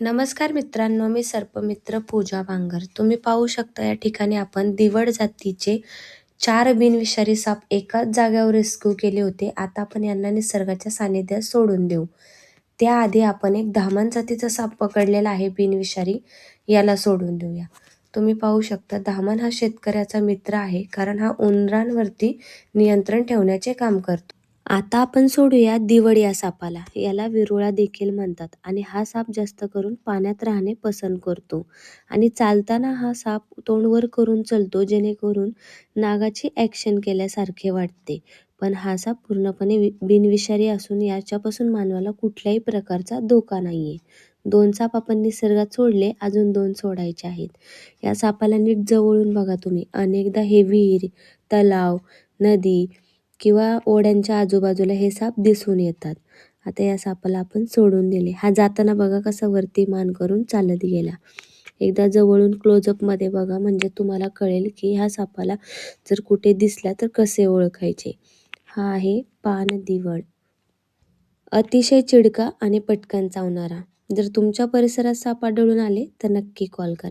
नमस्कार मित्रांनो मी सर्पमित्र पूजा बांगर तुम्ही पाहू शकता या ठिकाणी आपण दिवड जातीचे चार बिनविषारी साप एकाच जाग्यावर रेस्क्यू केले होते. आता आपण यांना निसर्गाच्या सानिध्यात सोडून देऊ. त्याआधी आपण एक धामण जातीचा साप पकडलेला आहे बिनविषारी. याला सोडून देऊया. तुम्ही पाहू शकता धामण हा शेतकऱ्याचा मित्र आहे कारण हा उंदरांवरती नियंत्रण ठेवण्याचे काम करतो. आता आपण सोडूया दिवड या सापाला. याला विरुळा देखील म्हणतात आणि हा साप जास्त करून पाण्यात राहणे पसंत करतो. आणि चालताना हा साप तोंडवर करून चलतो जेणेकरून नागाची ॲक्शन केल्यासारखे वाटते. पण हा साप पूर्णपणे वि बिनविषारी असून याच्यापासून मानवाला कुठल्याही प्रकारचा धोका नाही आहे दोन साप आपण निसर्गात सोडले अजून दोन सोडायचे आहेत. या सापाला नीट जवळून बघा तुम्ही. अनेकदा हे विहीर तलाव नदी किंवा ओढ्यांच्या आजूबाजूला हे साप दिसून येतात. आता या सापाला आपण सोडून दिले. हा जाताना बघा कसा वरती मान करून चालत गेला. एकदा जवळून क्लोजअपमध्ये बघा म्हणजे तुम्हाला कळेल की ह्या सापाला जर कुठे दिसला तर कसे ओळखायचे. हा आहे पान दिवड अतिशय चिडका आणि पटकन चावणारा. जर तुमच्या परिसरात साप आढळून आले तर नक्की कॉल करा.